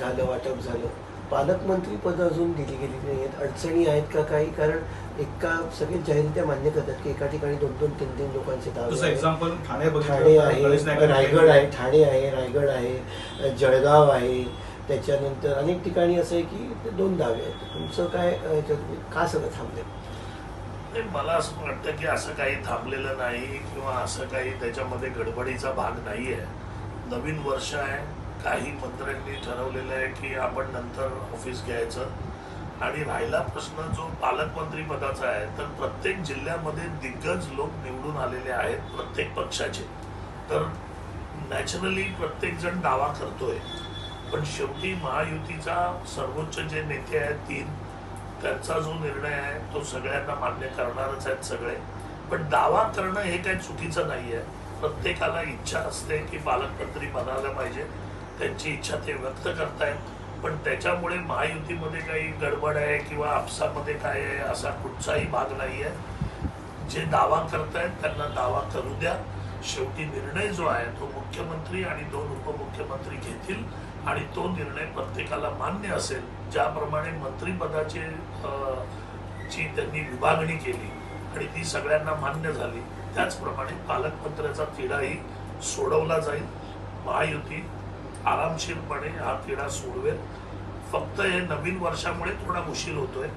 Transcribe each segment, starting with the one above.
झालं वाटप झालं. पालकमंत्री पद अजून दिली गेली नाही आहेत. अडचणी आहेत का काही? कारण एका सगळे जाहीरत्या मान्य करतात की एका ठिकाणी दोन दोन तीन तीन लोकांचे दावे. एक्झाम्पल ठाणे आहे रायगड आहे ठाणे आहे रायगड आहे जळगाव आहे. त्याच्यानंतर अनेक ठिकाणी असं आहे की दोन दावे आहेत. तुमचं काय का सगळं थांबले मला असं वाटतं की असं काही थांबलेलं नाही किंवा असं काही त्याच्यामध्ये गडबडीचा भाग नाही आहे नवीन वर्ष आहे. काही मंत्र्यांनी ठरवलेलं आहे की आपण नंतर ऑफिस घ्यायचं. आणि राहिला प्रश्न जो पालकमंत्री पदाचा आहे तर प्रत्येक जिल्ह्यामध्ये दिग्गज लोक निवडून आलेले आहेत प्रत्येक पक्षाचे. तर नॅचरली प्रत्येक जण दावा करतोय. पण शेवटी महायुतीचा सर्वोच्च जे नेते आहेत तीन त्यांचा जो निर्णय आहे तो सगळ्यांना मान्य करणारच आहेत सगळे. पण दावा करणं हे काही चुकीचं नाही आहे प्रत्येकाला इच्छा असते की पालकमंत्री बनायला पाहिजे. त्यांची इच्छा ते व्यक्त करतायत. पण त्याच्यामुळे महायुतीमध्ये काही गडबड आहे किंवा आपसामध्ये काय आहे असा कुठचाही भाग नाही आहे जे दावा करतायत त्यांना दावा करू द्या. शेवटी निर्णय जो आहे तो मुख्यमंत्री आणि दोन उपमुख्यमंत्री घेतील आणि तो निर्णय प्रत्येकाला मान्य असेल. ज्याप्रमाणे मंत्रिपदाचे जी ची त्यांनी विभागणी केली आणि ती सगळ्यांना मान्य झाली त्याचप्रमाणे पालकमंत्र्याचा तिढाही सोडवला जाईल. महायुती आरामशीरपणे हा तिढा सोडवेल. फक्त हे नवीन वर्षामुळे थोडा उशीर होतोय.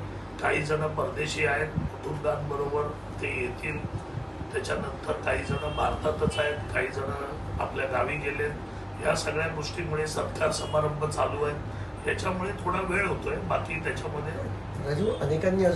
काही जण परदेशी आहेत कुटुंबांबरोबर ते येतील. त्याच्यानंतर काही जण भारतातच आहेत काही जण आपल्या गावी गेलेत. या सगळ्या गोष्टीमुळे सत्कार समारंभ चालू आहेत. याच्यामुळे थोडा वेळ होतोय. बाकी त्याच्यामध्ये राजू अनेकांनी अजून